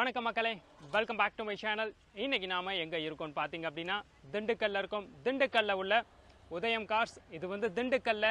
வணக்கம் மக்களே. Welcome back to my channel இன்னைக்கு நாம எங்க இருக்கோம்னு பார்த்தீங்க அப்படின்னா திண்டுக்கல்ல இருக்கோம். திண்டுக்கல்ல உள்ள உதயம் கார்ஸ் இது வந்து திண்டுக்கல்ல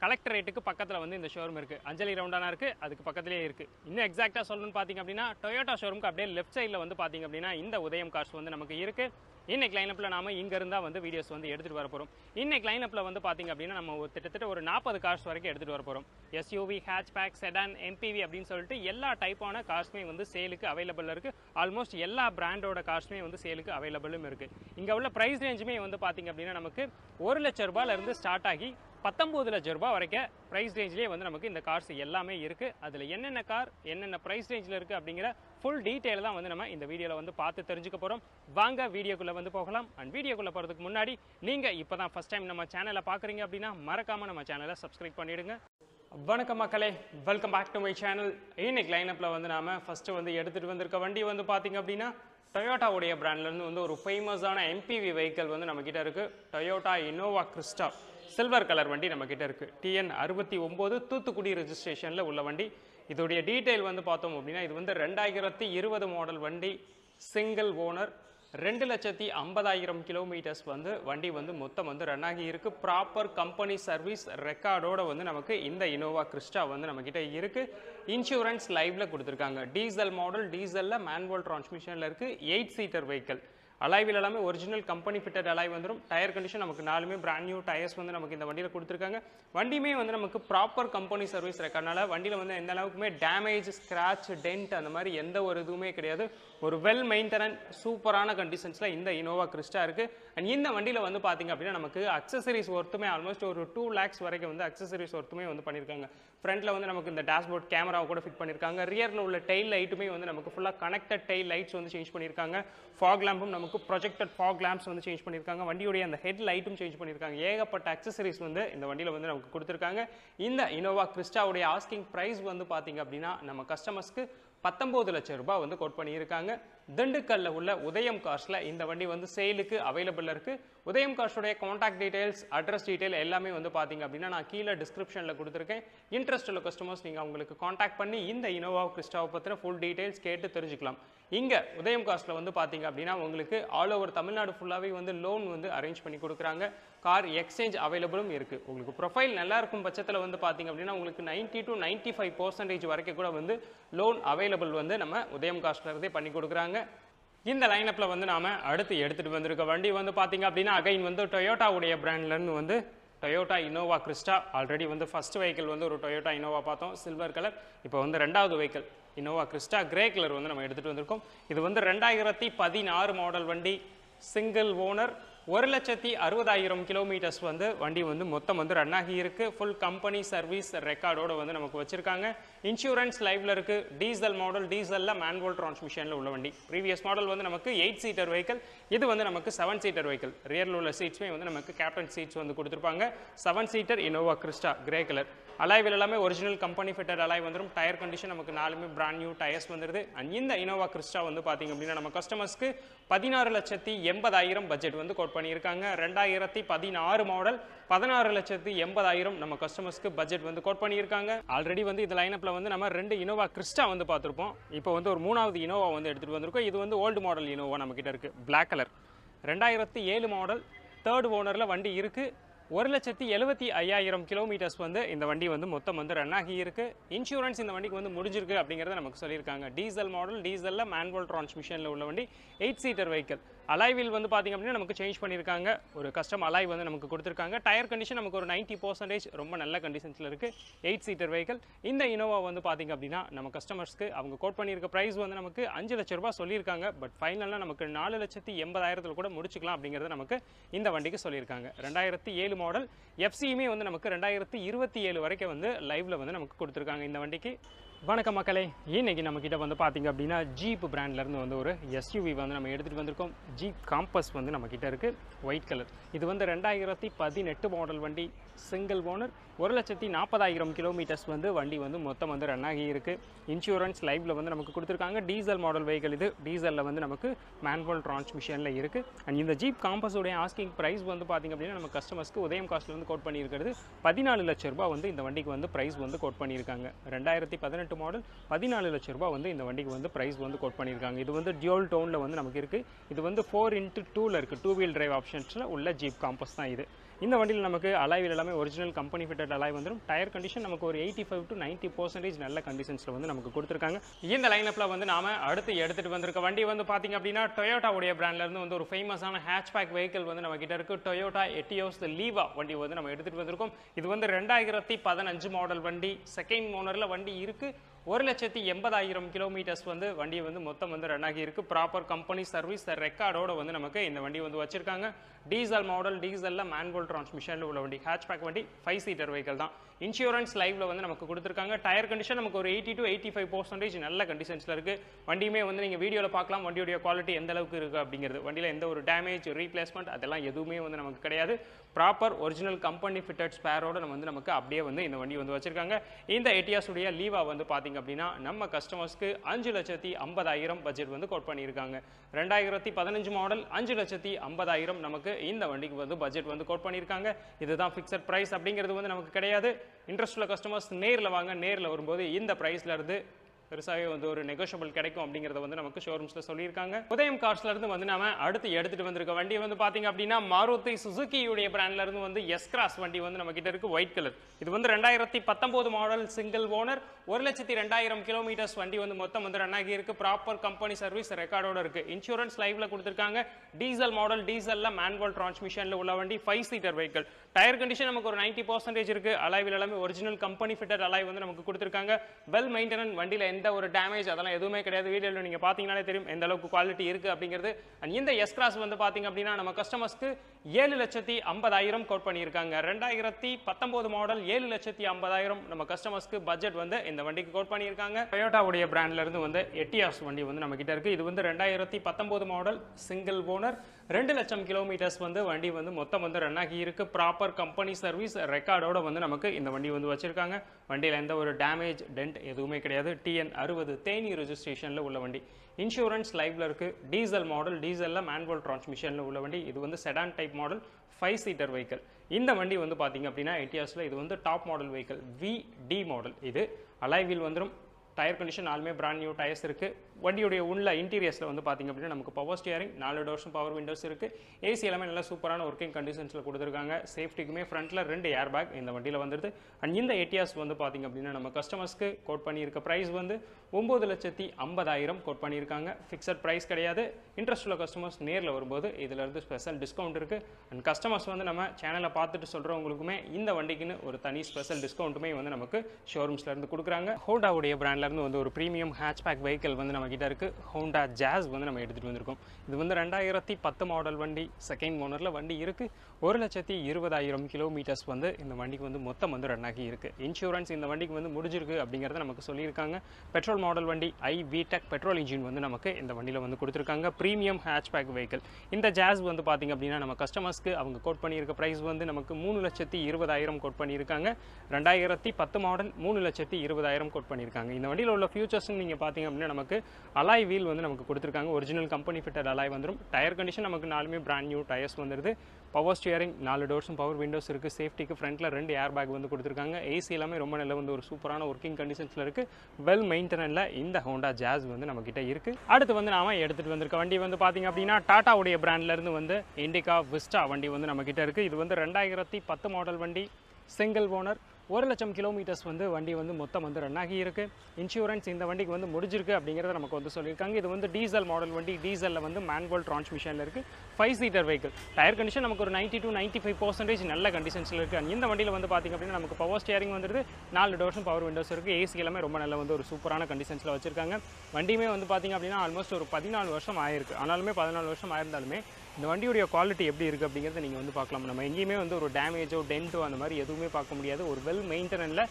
கலெக்டரேட்டுக்கு பக்கத்தில் வந்து இந்த ஷோரூம் இருக்குது அஞ்சலி ரவுண்டானா இருக்குது அதுக்கு பக்கத்துலேயே இருக்குது இன்னும் எக்ஸாக்டாக சொல்லணும்னு பார்த்தீங்க அப்படின்னா டொயோட்டா ஷோரூமுக்கு அப்படியே லெஃப்ட் சைடில் வந்து பார்த்தீங்க அப்படின்னா இந்த உதயம் கார்ஸ் வந்து நமக்கு இருக்குது இன்னைக்கு லைனப்பில் நாம இங்க இருந்தா வந்து வீடியோஸ் வந்து எடுத்துகிட்டு வர போகிறோம் இன்னைக்கு லைனப்பில் வந்து பார்த்தீங்க அப்படின்னா நம்ம ஒரு கிட்டத்தட்ட ஒரு நாற்பது கார்ஸ் வரைக்கும் எடுத்துகிட்டு வர போகிறோம் எஸ்யூவி ஹேட்ச்பேக் செடான் எம்பிவி அப்படின்னு சொல்லிட்டு எல்லா டைப்பான கார்ஸுமே வந்து சேலுக்கு அவைலபிள் இருக்கு. ஆல்மோஸ்ட் எல்லா பிராண்டோட கார்ஸுமே வந்து சேலுக்கு அவைலபிளும் இருக்கு. இங்கே உள்ள ப்ரைஸ் ரேஞ்சுமே வந்து பார்த்தீங்க அப்படின்னா நமக்கு ஒரு லட்ச ரூபாயிலேருந்து ஸ்டார்ட் ஆகி பத்தொம்பது லட்ச ரூபாய் வரைக்கும் ப்ரைஸ் ரேஞ்சிலே வந்து நமக்கு இந்த கார்ஸ் எல்லாமே இருக்குது அதில் என்னென்ன கார் என்னென்ன ப்ரைஸ் ரேஞ்சில் இருக்குது அப்படிங்கிற ஃபுல் டீட்டெயில் தான் வந்து நம்ம இந்த வீடியோவில் வந்து பார்த்து தெரிஞ்சுக்க போகிறோம் வாங்க வீடியோக்குள்ளே வந்து போகலாம். அண்ட் வீடியோக்குள்ளே போகிறதுக்கு முன்னாடி நீங்கள் இப்போ தான் ஃபஸ்ட் டைம் நம்ம சேனலை பார்க்குறீங்க அப்படின்னா மறக்காமல் நம்ம சேனலை சப்ஸ்கிரைப் பண்ணிவிடுங்க வணக்கம் மக்களே welcome back to my channel இன்னைக்கு லைனப்பில் வந்து நாம் ஃபஸ்ட்டு வந்து எடுத்துகிட்டு வந்திருக்க வண்டி வந்து பார்த்திங்க அப்படின்னா டொயோட்டாவுடைய பிராண்ட்லேருந்து வந்து ஒரு ஃபேமஸான எம்பிவி வெஹிக்கிள் வந்து நம்மக்கிட்ட இருக்குது Toyota Innova Crysta silver colour வண்டி நம்மக்கிட்ட இருக்குது டிஎன் அறுபத்தி ஒம்பது தூத்துக்குடி ரெஜிஸ்ட்ரேஷனில் உள்ள வண்டி. இதோடைய டீட்டெயில் வந்து பார்த்தோம் அப்படின்னா இது வந்து ரெண்டாயிரத்தி இருபது மாடல் வண்டி சிங்கிள் ஓனர் ரெண்டு லட்சத்தி ஐம்பதாயிரம் கிலோமீட்டர்ஸ் வந்து வண்டி வந்து மொத்தம் வந்து ரன் ஆகி இருக்குது ப்ராப்பர் கம்பெனி சர்வீஸ் ரெக்கார்டோட வந்து நமக்கு இந்த இனோவா கிறிஸ்டா வந்து நம்மக்கிட்ட இருக்குது இன்சூரன்ஸ் லைவில் கொடுத்துருக்காங்க. டீசல் மாடல் டீசலில் மேன்வல் டிரான்ஸ்மிஷனில் இருக்குது எயிட் சீட்டர் வெஹிக்கிள் அலைவில் எல்லாமே ஒரிஜினல் கம்பெனி ஃபிட்டட் அலாய் வந்துடும் டயர் கண்டிஷன் நமக்கு நாலுமே பிராண்ட் நியூ டயர்ஸ் வந்து நமக்கு இந்த வண்டியில் கொடுத்துருக்காங்க. வண்டியுமே வந்து நமக்கு ப்ராப்பர் கம்பெனி சர்வீஸ் ரெக்கார்ட்னால வண்டியில் வந்து எந்த அளவுக்குமே டேமேஜ் ஸ்க்ராட்ச் டென்ட் அந்த மாதிரி எந்த ஒரு இதுவுமே கிடையாது. ஒரு வெல் மெயின்டெனன் சூப்பரான கண்டிஷன்ஸில் இந்த இனோவா கிறிஸ்டா இருக்குது அண்ட் இந்த வண்டியில் வந்து பார்த்தீங்க அப்படின்னா நமக்கு அக்சசரிஸ் ஒர்த்துமே ஆல்மோஸ்ட் ஒரு டூ லேக்ஸ் வரைக்கும் வந்து அக்சசரிஸ் ஒர்த்துமே வந்து பண்ணியிருக்காங்க ஃப்ரண்ட்டில் வந்து நமக்கு இந்த டேஷ்போர்ட் கேமராவை கூட ஃபிட் பண்ணியிருக்காங்க ரியரில் உள்ள டெயில் லைட்டுமே வந்து நமக்கு ஃபுல்லாக கனெக்டட் டெயில் லைட்ஸ் வந்து சேஞ்ச் பண்ணியிருக்காங்க ஃபாக் லேம்பும் நமக்கு ப்ரொஜெக்டட் ஃபாக் லேம்ப்ஸ் வந்து சேஞ்ச் பண்ணியிருக்காங்க வண்டியுடைய அந்த ஹெட் லைட்டும் சேஞ்ச் பண்ணியிருக்காங்க ஏகப்பட்ட அக்சசரிஸ் வந்து இந்த வண்டியில் வந்து நமக்கு கொடுத்துருக்காங்க. இந்த இனோவா கிறிஸ்டாவுடைய ஆஸ்கிங் ப்ரைஸ் வந்து பார்த்தீங்க அப்படின்னா நம்ம கஸ்டமர்ஸ்க்கு பத்தொம்போது லட்சம் ரூபாய் வந்து கோட் பண்ணியிருக்காங்க. திண்டுக்கல்ல உள்ள உதயம் கார்ஸில் இந்த வண்டி வந்து சேலுக்கு அவைலபிள் இருக்கு. உதயம் கார்ஸோடைய காண்டாக்ட் டீடைல்ஸ் அட்ரஸ் டீடைல் எல்லாமே வந்து பார்த்தீங்க அப்படின்னா நான் கீழே டிஸ்கிரிப்ஷனில் கொடுத்துருக்கேன். இன்ட்ரெஸ்ட் உள்ள கஸ்டமர்ஸ் நீங்கள் அவங்களுக்கு காண்டாக்ட் பண்ணி இந்த இனோவா கிறிஸ்டாவை பற்றின ஃபுல் டீடைல்ஸ் கேட்டு தெரிஞ்சுக்கலாம். இங்கே உதயம் காஸ்ட்டில் வந்து பார்த்தீங்க அப்படின்னா உங்களுக்கு ஆல் ஓவர் தமிழ்நாடு ஃபுல்லாகவே வந்து லோன் வந்து அரேஞ்ச் பண்ணி கொடுக்குறாங்க. கார் எக்ஸ்சேஞ்ச் அவைலபிளும் இருக்குது உங்களுக்கு ப்ரொஃபைல் நல்லா இருக்கும் பட்சத்தில் வந்து பார்த்தீங்க அப்படின்னா உங்களுக்கு ninety to ninety five percentage வரைக்கும் கூட வந்து லோன் அவைலபிள் வந்து நம்ம உதயம் காஸ்ட்லருந்தே பண்ணி கொடுக்குறாங்க. இந்த லைனப்பில் வந்து நாம் அடுத்து எடுத்துகிட்டு வந்திருக்க வண்டி வந்து பார்த்தீங்க அப்படின்னா அகைன் வந்து டொயோட்டாவுடைய பிராண்ட்லேருந்து வந்து டொயோட்டா இனோவா கிறிஸ்டா ஆல்ரெடி வந்து ஃபர்ஸ்ட் வெஹிக்கிள் வந்து ஒரு டொயோட்டா இனோவா பார்த்தோம். சில்வர் கலர் இப்போ வந்து ரெண்டாவது vehicle Innova Crysta grey colour வந்து நம்ம எடுத்துகிட்டு வந்திருக்கோம். இது வந்து ரெண்டாயிரத்தி பதினாறு மாடல் வண்டி சிங்கிள் ஓனர் ஒரு லட்சத்தி அறுபதாயிரம் கிலோமீட்டர்ஸ் வந்து வண்டி வந்து மொத்தம் வந்து ரன் ஆகி இருக்கு. ஃபுல் கம்பெனி சர்வீஸ் ரெக்கார்டோட வந்து நமக்கு வச்சிருக்காங்க. இன்சூரன்ஸ் லைவ்ல இருக்கு. டீசல் மாடல் டீசல்ல மேனுவல் டிரான்ஸ்மிஷன்ல உள்ள வண்டி. ப்ரீவியஸ் மாடல் வந்து நமக்கு எயிட் சீட்டர் வெஹிக்கல் இது வந்து நமக்கு செவன் சீட்டர் வெஹிக்கிள் ரியர்ல உள்ள சீட்ஸுமே வந்து நமக்கு கேப்டன் சீட்ஸ் வந்து கொடுத்துருப்பாங்க. Seven seater Innova Crysta grey colour அலாய்வில் எல்லாமே ஒரிஜினல் கம்பெனி ஃபிட்டட் அலாய் வந்துடும் டயர் கண்டிஷன் நமக்கு நாலுமே பிராண்ட் நியூ டயர்ஸ் வந்துருது. அண்ட் இந்த இனோவா கிறிஸ்டா வந்து பார்த்தீங்க அப்படின்னா நம்ம கஸ்டமர்ஸ்க்கு பதினாறு லட்சத்தி எண்பதாயிரம் பட்ஜெட் வந்து கோட் பண்ணியிருக்காங்க. ரெண்டாயிரத்தி பதினாறு மாடல் பதினாறு லட்சத்தி எண்பதாயிரம் நம்ம கஸ்டமர்ஸ்க்கு பட்ஜெட் வந்து கோட் பண்ணியிருக்காங்க. ஆல்ரெடி வந்து இந்த லைனப்பில் வந்து நம்ம ரெண்டு இனோவா கிறிஸ்டா வந்து பார்த்துருப்போம். இப்போ வந்து ஒரு மூணாவது இனோவா வந்து எடுத்துகிட்டு வந்திருக்கோம். இது வந்து ஓல்டு மாடல் இனோவா நம்மக்கிட்ட இருக்குது பிளாக் கலர் ரெண்டாயிரத்தி ஏழு மாடல் தேர்ட் ஓனரில் வண்டி இருக்குது ஒரு லட்சத்தி எழுபத்தி ஐயாயிரம் கிலோமீட்டர்ஸ் வந்து இந்த வண்டி வந்து மொத்தம் வந்து ரன் ஆகி இருக்குது இன்சூரன்ஸ் இந்த வண்டிக்கு வந்து முடிஞ்சிருக்கு அப்படிங்கிறத நமக்கு சொல்லியிருக்காங்க. டீசல் மாடல் டீசலில் மேன்வல் டிரான்ஸ்மிஷனில் உள்ள வண்டி எயிட் சீட்டர் வெஹிக்கிள் அலைவில் வந்து பார்த்திங்க அப்படின்னா நமக்கு சேஞ்ச் பண்ணியிருக்காங்க ஒரு கஸ்டம் அலாய் வந்து நமக்கு கொடுத்துருக்காங்க. டயர் கண்டிஷன் நமக்கு ஒரு நைன்ட்டி பர்சன்டேஜ் ரொம்ப நல்ல கண்டிஷன்ஸில் இருக்குது எயிட் சீட்டர் வெஹிக்கல் இந்த இனோவா வந்து பார்த்திங்க அப்படின்னா நம்ம கஸ்டமர்ஸ்க்கு அவங்க கோட் பண்ணியிருக்க ப்ரைஸ் வந்து நமக்கு அஞ்சு லட்ச ரூபா சொல்லியிருக்காங்க. பட் ஃபைனலாக நமக்கு நாலு லட்சத்தி எண்பதாயிரத்தில் கூட முடிச்சுக்கலாம் அப்படிங்கிறது நமக்கு இந்த வண்டிக்கு சொல்லியிருக்காங்க. ரெண்டாயிரத்தி ஏழு மாடல் எஃப்சியுமே வந்து நமக்கு ரெண்டாயிரத்தி இருபத்தி ஏழு வரைக்கும் வந்து லைவில் வந்து நமக்கு கொடுத்துருக்காங்க இந்த வண்டிக்கு. வணக்கம் மக்களே. இன்னைக்கு நம்மக்கிட்ட வந்து பார்த்தீங்க அப்படின்னா ஜீப் பிராண்ட்லேருந்து வந்து ஒரு எஸ்யூவி வந்து நம்ம எடுத்துகிட்டு வந்திருக்கோம். ஜீப் காம்பஸ் வந்து நம்மக்கிட்ட இருக்குது ஒயிட் கலர் இது வந்து ரெண்டாயிரத்தி பதினெட்டு மாடல் வண்டி. சிங்கிள் ஓனர் ஒரு லட்சத்தி நாற்பதாயிரம் கிலோமீட்டர்ஸ் வந்து வண்டி வந்து மொத்தம் வந்து ரன் ஆகி இன்சூரன்ஸ் லைஃப்பில் வந்து நமக்கு கொடுத்துருக்காங்க. டீசல் மாடல் வெஹிக்கல் இது. டீசலில் வந்து நமக்கு மேன்வல் டிரான்ஸ்மிஷனில் இருக்குது அண்ட் இந்த ஜீப் காம்பஸுடைய ஆஸ்கிங் ப்ரைஸ் வந்து பார்த்தீங்க அப்படின்னா நம்ம கஸ்டமர்ஸ்க்கு உதயம் காஸ்ட்ல வந்து கோட் பண்ணியிருக்கிறது. பதினாலு லட்ச ரூபா வந்து இந்த வண்டிக்கு வந்து ப்ரைஸ் வந்து கோட் பண்ணியிருக்காங்க. ரெண்டாயிரத்தி பதினெட்டு பதினெட்டு மாடல் பதினாலு லட்ச ரூபாய் வந்து இந்த வண்டிக்கு வந்து ப்ரைஸ் வந்து கோட் பண்ணியிருக்காங்க. இது வந்து டியூல் டவுனில் வந்து நமக்கு இருக்குது இது வந்து ஃபோர் இன்ட்டு டூவில் இருக்குது டூ வீல் டிரைவ் ஆப்ஷன்ஸில் உள்ள ஜீப் காம்பஸ் தான் இது. இந்த வண்டியில் நமக்கு அலாய்வில் எல்லாமே ஒரிஜினல் கம்பெனி ஃபிட்டட் அலாய் வந்துடும் டயர் கண்டிஷன் நமக்கு ஒரு eighty five to ninety percentage நல்ல கண்டிஷன்ஸில் வந்து நமக்கு கொடுத்துருக்காங்க. இந்த லைனப்பில் வந்து நாம அடுத்து எடுத்துகிட்டு வந்திருக்க வண்டி வந்து பார்த்திங்க அப்படின்னா டொயோட்டாவுடைய பிராண்ட்லேருந்து வந்து ஒரு ஃபேமஸான ஹேட்ச்பேக் வெஹிக்கிள் வந்து நம்ம கிட்ட இருக்குது டொயோட்டா எட்டியோஸ் லீவா வண்டி வந்து நம்ம எடுத்துகிட்டு வந்திருக்கோம். இது வந்து ரெண்டாயிரத்தி பதினஞ்சு மாடல் வண்டி. செகண்ட் ஓனரில் வண்டி இருக்குது ஒரு லட்சத்தி எண்பதாயிரம் கிலோமீட்டர்ஸ் வந்து வண்டி வந்து மொத்தம் வந்து ரன் ஆகியிருக்கு. ப்ராப்பர் கம்பெனி சர்வீஸ் ரெக்கார்டோட வந்து நமக்கு இந்த வண்டி வந்து வச்சிருக்காங்க. டீசல் மாடல் டீசலில் மேன்வல் டிரான்ஸ்மிஷனில் உள்ள வண்டி ஹேட்ச்பேக் வண்டி ஃபைவ் சீட்டர் வெஹிக்கல் தான். இன்சூரன்ஸ் லைவ்ல வந்து நமக்கு கொடுத்துருக்காங்க. டயர் கண்டிஷன் நமக்கு ஒரு eighty to eighty five percentage நல்ல கண்டிஷன்ஸில் இருக்குது வண்டியுமே வந்து நீங்கள் வீடியோவில் பார்க்கலாம். வண்டியோடைய குவாலிட்டி எந்த அளவுக்கு இருக்குது அப்படிங்கிறது. வண்டியில் எந்த ஒரு டேமேஜ் ரீப்ளேஸ்மெண்ட் அதெல்லாம் எதுவுமே வந்து நமக்கு கிடையாது. ப்ராப்பர் ஒரிஜினல் கம்பெனி ஃபிட்டட் ஸ்பேரோட நம்ம வந்து நமக்கு அப்படியே வந்து இந்த வண்டி வந்து வச்சுருக்காங்க. இந்த எட்டியாஸுடைய லீவா வந்து பார்த்தீங்க அப்படின்னா நம்ம கஸ்டமர்ஸ்க்கு அஞ்சு லட்சத்தி ஐம்பதாயிரம் பட்ஜெட் வந்து கோட் பண்ணியிருக்காங்க. ரெண்டாயிரத்தி பதினஞ்சு மாடல் அஞ்சு லட்சத்தி ஐம்பதாயிரம் நமக்கு இந்த வண்டிக்கு வந்து பட்ஜெட் வந்து கோட் பண்ணியிருக்காங்க. இதுதான் ஃபிக்ஸட் ப்ரைஸ் அப்படிங்கிறது வந்து நமக்கு கிடையாது. இன்ட்ரெஸ்ட் உள்ள கஸ்டமர்ஸ் நேரில் வாங்க நேரில் வரும்போது இந்த ப்ரைஸ்ல இருந்து பெருசாகவே வந்து ஒரு நெகோஷியபிள் கிடைக்கும் அப்படிங்கிறத வந்து நமக்கு ஷோரூம்ஸில் சொல்லியிருக்காங்க. உதயம் கார்ஸ்ல இருந்து வந்து நாம அடுத்து எடுத்துட்டு வந்திருக்க வண்டி வந்து பாத்தீங்க அப்படின்னா மாருதி சுசுகியுடைய பிராண்ட்ல இருந்து வந்து எஸ் கிராஸ் வண்டி வந்து நம்ம கிட்ட இருக்கு ஒயிட் கலர் இது வந்து ரெண்டாயிரத்தி பத்தொன்பது மாடல் சிங்கிள் ஓனர் ஒரு லட்சத்தி ரெண்டாயிரம் கிலோமீட்டர்ஸ் வண்டி வந்து மொத்தம் வந்து ரன் ஆகி இருக்கு ப்ராப்பர் கம்பெனி சர்வீஸ் ரெக்கார்டோட இருக்கு. இன்சூரன்ஸ் லைஃப்ல கொடுத்துருக்காங்க. டீசல் மாடல் டீசல்ல மேனுவல் டிரான்ஸ்மிஷன்ல உள்ள வண்டி five seater vehicle tyre condition நமக்கு ஒரு நைன்டி பர்சன்டேஜ் இருக்கு. அலைவில் எல்லாமே ஒரிஜினல் கம்பெனி ஃபிட்டர் அலாய் வந்து நமக்கு கொடுத்துருக்காங்க. வெல் மெயின்டெனன் வண்டியில் எந்த ஒரு டேமேஜ் அதெல்லாம் எதுவுமே கிடையாது. வீடியோவில் நீங்கள் பார்த்தீங்கனாலே தெரியும் எந்த அளவுக்கு குவாலிட்டி இருக்குது அப்படிங்கிறது. அண்ட் இந்த எஸ் கிராஸ் வந்து பார்த்தீங்க அப்படின்னா நம்ம கஸ்டமர்ஸ்க்கு ஏழு லட்சத்தி ஐம்பதாயிரம் கோட் பண்ணியிருக்காங்க. ரெண்டாயிரத்தி பத்தொம்போது மாடல் ஏழு லட்சத்தி ஐம்பதாயிரம் நம்ம கஸ்டமர்ஸ்க்கு பட்ஜெட் வந்து இந்த வண்டிக்கு கோட் பண்ணியிருக்காங்க. டொயோட்டாவுடைய பிராண்ட்ல இருந்து வந்து எட்டியாஸ் வண்டி வந்து நம்ம இருக்குது இது வந்து ரெண்டாயிரத்தி பத்தொம்போது மாடல் சிங்கிள் ஓனர் ரெண்டு லட்சம் கிலோமீட்டர்ஸ் வந்து வண்டி வந்து மொத்தம் வந்து ரன் ஆகி இருக்கு. ப்ராப்பர் கம்பெனி சர்வீஸ் ரெக்கார்டோட வந்து நமக்கு இந்த வண்டி வந்து வச்சிருக்காங்க. வண்டியில் எந்த ஒரு டேமேஜ் டென்ட் எதுவுமே கிடையாது. டிஎன் அறுபது தேனி ரெஜிஸ்ட்ரேஷனில் உள்ள வண்டி. இன்சூரன்ஸ் லைவ்ல இருக்கு. டீசல் மாடல் டீசலில் மேன்வல் டிரான்ஸ்மிஷனில் உள்ள வண்டி. இது வந்து sedan type model five seater vehicle இந்த வண்டி வந்து பார்த்தீங்க அப்படின்னா எட்டியாஸில் இது வந்து top model vehicle V D model இது அலைவில் வந்துடும் டயர் கண்டிஷன் நாலுமே பிராண்ட் நியூ டயர்ஸ் இருக்குது வண்டியுடைய உள்ள இன்டீரியர்ஸில் வந்து பார்த்தீங்க அப்படின்னா நமக்கு பவர் ஸ்டியரிங் நாலு டோர்ஸும் பவர் விண்டோஸ் இருக்குது ஏசி எல்லாமே நல்லா சூப்பரான ஒர்க்கிங் கண்டிஷன்ஸில் கொடுத்துருக்காங்க. சேஃப்டிக்குமே ஃப்ரண்ட்டில் ரெண்டு ஏர் பேக் இந்த வண்டியில் வந்துருது. அண்ட் இந்த ஏடியாஸ் வந்து பார்த்தீங்க அப்படின்னா நம்ம கஸ்டமர்ஸ்க்கு கோட் பண்ணியிருக்க ப்ரைஸ் வந்து ஒம்பது லட்சத்தி ஐம்பதாயிரம் கோட் பண்ணியிருக்காங்க. ஃபிக்ஸட் ப்ரைஸ் கிடையாது. இன்ட்ரெஸ்ட் உள்ள கஸ்டமர்ஸ் நேரில் வரும்போது இதுல இருந்து ஸ்பெஷல் டிஸ்கவுண்ட் இருக்குது அண்ட் கஸ்டமர்ஸ் வந்து நம்ம சேனலை பார்த்துட்டு சொல்கிறவங்களுக்குமே இந்த வண்டிக்குன்னு ஒரு தனி ஸ்பெஷல் டிஸ்கவுண்ட்டுமே வந்து நமக்கு ஷோரூம்ஸ்லேருந்து கொடுக்குறாங்க. ஹோண்டாவுடைய பிராண்ட்லேருந்து வந்து ஒரு ப்ரீமியம் ஹேட்ச்பேக் வெஹிக்கிள் வந்து நம்மக்கிட்ட இருக்குது ஹோண்டா ஜாஸ் வந்து நம்ம எடுத்துகிட்டு வந்திருக்கோம். இது வந்து ரெண்டாயிரத்தி பத்து மாடல் வண்டி செகண்ட் ஓனரில் வண்டி இருக்குது ஒரு லட்சத்தி இருபதாயிரம் கிலோமீட்டர்ஸ் வந்து இந்த வண்டிக்கு வந்து மொத்தம் வந்து ரன் ஆகி இருக்குது இன்சூரன்ஸ் இந்த வண்டிக்கு வந்து முடிஞ்சிருக்கு அப்படிங்கிறத நமக்கு சொல்லியிருக்காங்க. பெட்ரோல் மாடல் வண்டி ஐ விடெக் பெட்ரோல் இன்ஜின் வந்து நமக்கு இந்த வண்டியில் வந்து கொடுத்துருக்காங்க. ப்ரீமியம் ஹேட்ச்பேக் வெஹிக்கல் இந்த ஜாஸ் வந்து பார்த்தீங்க அப்படின்னா நம்ம கஸ்டமர்ஸ்க்கு அவங்க கோட் பண்ணியிருக்க ப்ரைஸ் வந்து நமக்கு மூணு லட்சத்தி இருபதாயிரம் கோட் பண்ணியிருக்காங்க. ரெண்டாயிரத்தி பத்து மாடல் மூணு லட்சத்தி இருபதாயிரம் கோட் பண்ணியிருக்காங்க. இந்த வண்டியில் உள்ள ஃபியூச்சர்ஸ்னு நீங்கள் பார்த்தீங்க அப்படின்னா நமக்கு அலாய் வீல் வந்து நமக்கு கொடுத்துருக்காங்க. ஒரிஜினல் கம்பெனி ஃபிட்டட் அலாய் வந்துடும் டயர் கண்டிஷன் நமக்கு நாலுமே பிராண்ட் நியூ டயர்ஸ் வந்துருது. பவர் ஸ்டியரிங் நாலு டோர்ஸும் பவர் விண்டோஸ் இருக்குது சேஃப்டிக்கு ஃப்ரண்ட்டில் ரெண்டு ஏர் பேக் வந்து கொடுத்துருக்காங்க. ஏசி எல்லாமே ரொம்ப நல்ல வந்து ஒரு சூப்பரான ஒர்க்கிங் கண்டிஷன்ஸில் இருக்குது வெல் மெயின்டெனனில் இந்த ஹோண்டா ஜாஸ் வந்து நம்மக்கிட்ட இருக்குது அடுத்து வந்து நாம எடுத்துகிட்டு வந்திருக்க வண்டி வந்து பார்த்தீங்க அப்படின்னா டாட்டாவுடைய பிராண்ட்லேருந்து வந்து இண்டிகா விஸ்டா வண்டி வந்து நம்மக்கிட்ட இருக்குது இது வந்து ரெண்டாயிரத்தி பத்து மாடல் வண்டி சிங்கிள் ஓனர் ஒரு லட்சம் கிலோமீட்டர்ஸ் வந்து வண்டி வந்து மொத்தம் வந்து ரன் ஆகி இன்சூரன்ஸ் இந்த வண்டிக்கு வந்து முடிஞ்சிருக்கு அப்படிங்கிறத நமக்கு வந்து சொல்லியிருக்காங்க. இது வந்து டீசல் மாடல் வண்டி. டீசலில் வந்து மேன்வல் டிரான்ஸ்மிஷனில் இருக்குது five seater vehicle tyre condition நமக்கு ஒரு ninety to ninety five percentage நல்ல கண்டிஷன்ஸில் இருக்குது அண்ட் இந்த வண்டியில் வந்து பார்த்திங்க அப்படின்னா நமக்கு பவர் ஸ்டியரிங் வந்துருது. நாலு டோர்ஸும் பவர் விண்டோஸ் இருக்குது ஏசி எல்லாமே ரொம்ப நல்ல வந்து ஒரு சூப்பரான கண்டிஷன்ஸில் வச்சிருக்காங்க. வண்டியுமே வந்து பார்த்திங்க அப்படின்னா ஆல்மோஸ்ட் ஒரு பதினாலு வருஷம் ஆயிருக்கு. ஆனாலுமே பதினாலு வருஷம் ஆயிருந்தாலுமே இந்த வண்டியுடைய குவாலிட்டி எப்படி இருக்குது அப்படிங்கிறத நீங்கள் வந்து பார்க்கலாம். நம்ம எங்கேயுமே வந்து ஒரு டேமேஜோ டென்ட்டோ அந்த மாதிரி எதுவுமே பார்க்க முடியாது. ஒரு வெல் மெயின்டெனனில்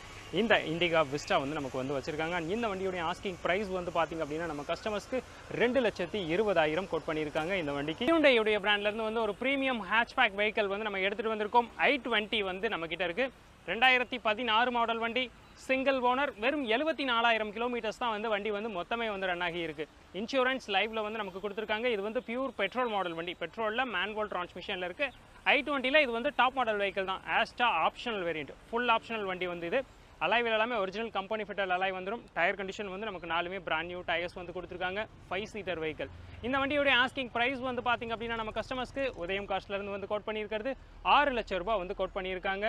இந்த இண்டிகா விஸ்டா வந்து நமக்கு வந்து வச்சிருக்காங்க. அண்ட் இந்த வண்டியுடைய ஆஸ்கிங் ப்ரைஸ் வந்து பார்த்தீங்க அப்படின்னா நம்ம கஸ்டமர்ஸ்க்கு ரெண்டு லட்சத்தி இருபதாயிரம் கோட் பண்ணியிருக்காங்க இந்த வண்டிக்கு. ஹியூண்டையுடைய பிராண்ட்லேருந்து வந்து ஒரு ப்ரீமியம் ஹேட்ச்பேக் வெஹிக்கல் வந்து நம்ம எடுத்துகிட்டு வந்திருக்கோம். ஐ டுவெண்ட்டி வந்து நம்மக்கிட்ட இருக்குது ரெண்டாயிரத்தி பதினாறு மாடல் வண்டி. சிங்கிள் ஓனர் வெறும் எழுபத்தி நாலாயிரம் கிலோமீட்டர்ஸ் தான் வந்து வண்டி வந்து மொத்தமே வந்து ரன் ஆகி இருக்கு இன்சூரன்ஸ் லைவில் வந்து நமக்கு கொடுத்துருக்காங்க. இது வந்து பியூர் பெட்ரோல் மாடல் வண்டி. பெட்ரோலில் மேனுவல் டிரான்ஸ்மிஷனில் இருக்கு. ஐ டுவெண்ட்டியில் இது வந்து டாப் மாடல் வெஹிக்கிள் தான். Asta optional variant full optional வண்டி வந்து இது. அலாய்வில் எல்லாமே ஒரிஜினல் கம்பெனி ஃபிட்டல் அலாய் வந்துடும் டயர் கண்டிஷன் வந்து நமக்கு நாலுமே பிராண்ட் நியூ டயர்ஸ் வந்து கொடுத்துருக்காங்க. ஃபைவ் சீட்டர் வெஹிக்கல் இந்த வண்டியோடைய ஆஸ்கிங் ப்ரைஸ் வந்து பார்த்திங்க அப்படின்னா நம்ம கஸ்டமர்ஸ்க்கு உதயம் காஸ்ட்லேருந்து வந்து கோட் பண்ணியிருக்கிறது. ஆறு லட்ச ரூபாய் வந்து கோட் பண்ணியிருக்காங்க.